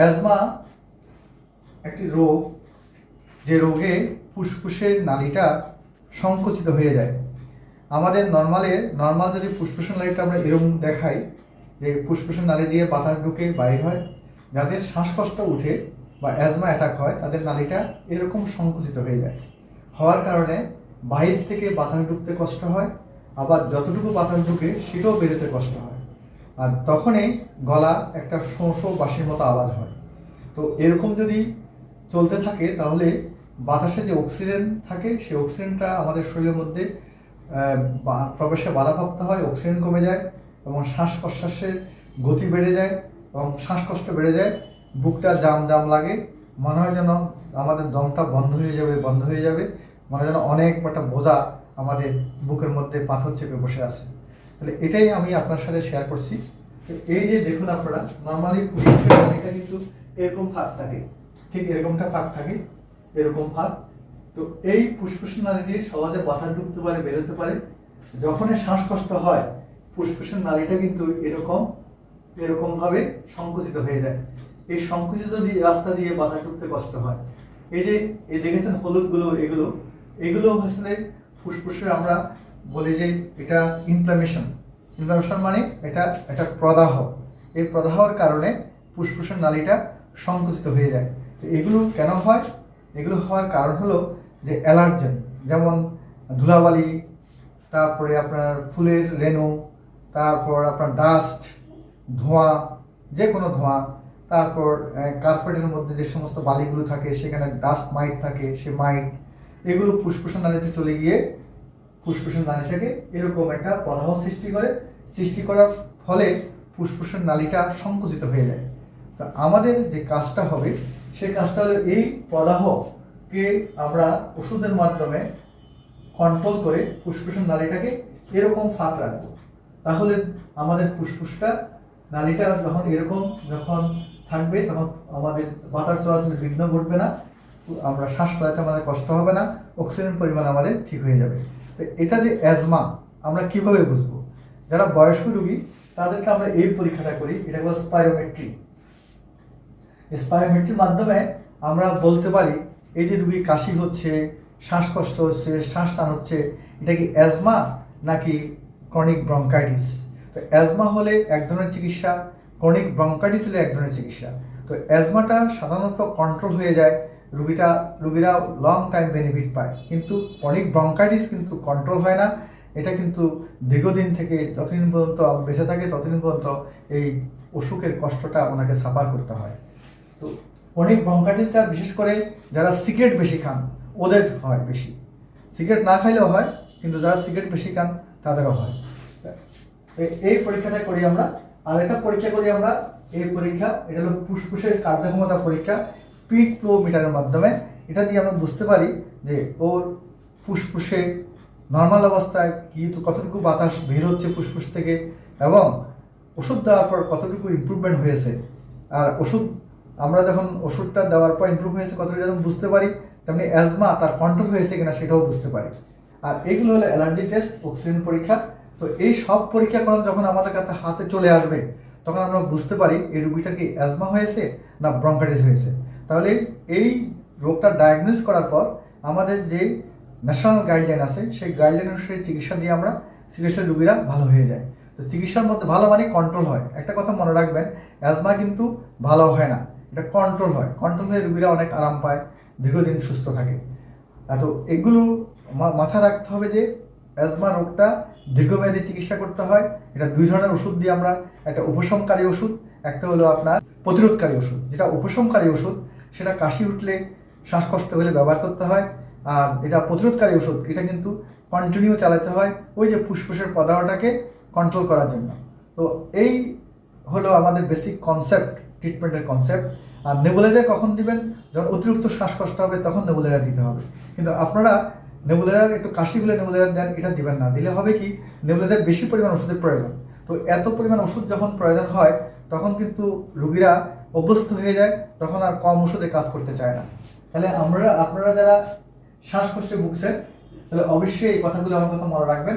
Asthma একটি রোগ যে রোগে ফুসফুসের নালীটা সংকুচিত হয়ে যায়। আমাদের নর্মালে, নর্মাল যদি ফুসফুসের নালীটা আমরা এরকম দেখাই যে ফুসফুসের নালি দিয়ে বাতাস ঢুকে বাইর হয়, যাদের শ্বাসকষ্ট উঠে বা অ্যাজমা অ্যাটাক হয়, তাদের নালীটা এরকম সংকুচিত হয়ে যায়। হওয়ার কারণে বাহির থেকে বাতাস ঢুকতে কষ্ট হয়, আবার যতটুকু বাতাস ঢুকে সেটাও বেরোতে কষ্ট হয়। আর তখনই গলা একটা শোঁ শোঁ বাঁশির মতো আওয়াজ হয়। তো এরকম যদি চলতে থাকে, তাহলে বাতাসে যে অক্সিজেন থাকে, সেই অক্সিজেনটা আমাদের শরীরের মধ্যে প্রবেশে বাধাপ্রাপ্ত হয়, অক্সিজেন কমে যায় এবং শ্বাস প্রশ্বাসের গতি বেড়ে যায় এবং শ্বাসকষ্ট বেড়ে যায়। বুকটা জাম জাম লাগে, মনে হয় যেন আমাদের দমটা বন্ধ হয়ে যাবে, বন্ধ হয়ে যাবে। মনে হয় যেন অনেক একটা বোঝা আমাদের বুকের মধ্যে পাথর চেপে বসে আছে। তাহলে এটাই আমি আপনার সাথে শেয়ার করছি। এই যে দেখুন আপনারা নর্মালি ফুসফুসের নালীটা কিন্তু এরকম ফাঁক থাকে। ঠিক এরকমটা ফাঁক থাকে, এরকম ফাঁক। তো এই ফুসফুসের নালী দিয়ে সহজে বাতাস ঢুকতে পারে, বেরোতে পারে। যখনই শ্বাসকষ্ট হয় ফুসফুসের নালীটা কিন্তু এরকম এরকম ভাবে সংকুচিত হয়ে যায়। এই সংকুচিত দিয়ে, রাস্তা দিয়ে বাতাস ঢুকতে কষ্ট হয়। এই যে, এই দেখেছেন হলুদগুলো, এগুলো। এগুলো আসলে ফুসফুসের আমরা বলি যে এটা ইনফ্লামেশন ইনফ্লামেশন মানে এটা একটা প্রদাহ। এই প্রদাহর কারণে ফুসফুসের নালীটা সংকুচিত হয়ে যায়। তো এগুলো কেন হয়? এগুলো হওয়ার কারণ হলো যে অ্যালার্জেন, যেমন ধুলাবালি, তারপরে আপনার ফুলের রেণু, তারপর আপনার ডাস্ট ধোঁয়া যে কোনো ধোঁয়া, তারপর কার্পেটের মধ্যে যে সমস্ত বালিগুলো থাকে, সেখানে ডাস্ট মাইট থাকে, সে মাইট এগুলো ফুসফুসের নালীতে চলে গিয়ে ফুসফুসের নালীটাকে এরকম একটা প্রদাহ সৃষ্টি করে, সৃষ্টি করার ফলে ফুসফুসের নালীটা সংকুচিত হয়ে যায়। তা আমাদের যে কাজটা হবে সেই কাজটা হলো এই প্রদাহকে আমরা ওষুধের মাধ্যমে কন্ট্রোল করে ফুসফুসের নালীটাকে এরকম ফাঁক রাখব। তাহলে আমাদের ফুসফুসটা, নালীটা যখন এরকম যখন থাকবে, তখন আমাদের বাতাস চলাচলে বিঘ্ন ঘটবে না, আমরা শ্বাস ফেলাতে আমাদের কষ্ট হবে না অক্সিজেন পরিমাণ আমাদের ঠিক হয়ে যাবে। তো এটা যে অ্যাজমা আমরা কীভাবে বুঝব? যারা বয়স্ক রুগী, তাদেরকে আমরা এই পরীক্ষাটা করি, এটা হলো স্পাইরোমেট্রি স্পাইরোমেট্রির মাধ্যমে আমরা বলতে পারি, এই যে রুগী কাশি হচ্ছে, শ্বাসকষ্ট হচ্ছে, শ্বাস টান হচ্ছে, এটা কি অ্যাজমা নাকি ক্রনিক ব্রঙ্কাইটিস তো অ্যাজমা হলে এক ধরনের চিকিৎসা ক্রনিক ব্রঙ্কাইটিস হলে এক ধরনের চিকিৎসা। তো অ্যাজমাটা সাধারণত কন্ট্রোল হয়ে যায় রুগীটা, রুগীরা লং টাইম বেনিফিট পায়। কিন্তু অনেক ব্রঙ্কাইটিস কিন্তু কন্ট্রোল হয় না। এটা কিন্তু দীর্ঘদিন থেকে, যতদিন পর্যন্ত বেঁচে থাকে, ততদিন পর্যন্ত এই অসুখের কষ্টটা ওনাকে সাফার করতে হয়। তো অনেক ব্রঙ্কাইটিসটা বিশেষ করে যারা সিগারেট বেশি খান, ওদের হয় বেশি। সিগারেট না খাইলেও হয়, কিন্তু যারা সিগারেট বেশি খান, তাদেরও হয়। এই পরীক্ষাটা করি আমরা। আর একটা পরীক্ষা করি আমরা, এই পরীক্ষা, এটা হলো ফুসফুসের কার্যক্ষমতা পরীক্ষা। পিক ফ্লো মিটারের মাধ্যমে, এটা দিয়ে আমরা বুঝতে পারি যে ওর ফুসফুসে নর্মাল অবস্থায় কি কতটুকু বাতাস বের হচ্ছে ফুসফুস থেকে এবং ওষুধ দেওয়ার পর কতটুকু ইমপ্রুভমেন্ট হয়েছে। আর ওষুধ, আমরা যখন ওষুধটা দেওয়ার পর ইমপ্রুভ হয়েছে কতটুকু যখন বুঝতে পারি, তেমনি অ্যাজমা তার কন্ট্রোল হয়েছে কিনা সেটাও বুঝতে পারি। আর এগুলো হলো অ্যালার্জি টেস্ট অক্সিজেন পরীক্ষা। তো এই সব পরীক্ষা করার যখন আমাদের কাছে হাতে চলে আসবে, তখন আমরা বুঝতে পারি এই রুগীটার কি অ্যাজমা হয়েছে না ব্রঙ্কাইটিস হয়েছে। তাহলে এই রোগটা ডায়াগনোস করার পর আমাদের যে ন্যাশনাল গাইডলাইন আছে, সেই গাইডলাইন অনুসারে চিকিৎসা দিয়ে আমরা চিকিৎসা রুগীরা ভালো হয়ে যায়। তো চিকিৎসার মধ্যে ভালো মানে কন্ট্রোল হয়। একটা কথা মনে রাখবেন অ্যাজমা কিন্তু ভালো হয় না। এটা কন্ট্রোল হয়। কন্ট্রোল হয়ে রুগীরা অনেক আরাম পায়, দীর্ঘদিন সুস্থ থাকে। তো এগুলো মাথায় রাখতে হবে যে অ্যাজমা রোগটা দীর্ঘমেয়াদী চিকিৎসা করতে হয়। এটা দুই ধরনের ওষুধ দিয়ে আমরা, একটা উপশমকারী ওষুধ, একটা হলো আপনার প্রতিরোধকারী ওষুধ। যেটা উপশমকারী ওষুধ সেটা কাশি উঠলে শ্বাসকষ্ট হলে ব্যবহার করতে হয়, আর এটা প্রতিরোধকারী ওষুধ, এটা কিন্তু কন্টিনিউ চালাতে হয় ওই যে ফুসফুসের পদার্থটাকে কন্ট্রোল করার জন্য। তো এই হলো আমাদের বেসিক কনসেপ্ট ট্রিটমেন্টের কনসেপ্ট আর নেবুলাইজার কখন দিবেন? যখন অতিরিক্ত শ্বাসকষ্ট হবে, তখন নেবুলাইজার দিতে হবে। কিন্তু আপনারা নেবুলাইজার একটু কাশি হলে নেবুলাইজার দেন, এটা দিবেন না। দিলে হবে কি? নেবুলাইজার বেশি পরিমাণ ওষুধের প্রয়োজন। তো এত পরিমাণ ওষুধ যখন প্রয়োজন হয়, তখন কিন্তু রুগীরা অভ্যস্ত হয়ে যায়, তখন আর কম ওষুধে কাজ করতে চায় না। তাহলে আমরা, আপনারা যারা শ্বাসকষ্টে ভুগছেন, তাহলে অবশ্যই এই কথাগুলো আমার কথা মনে রাখবেন।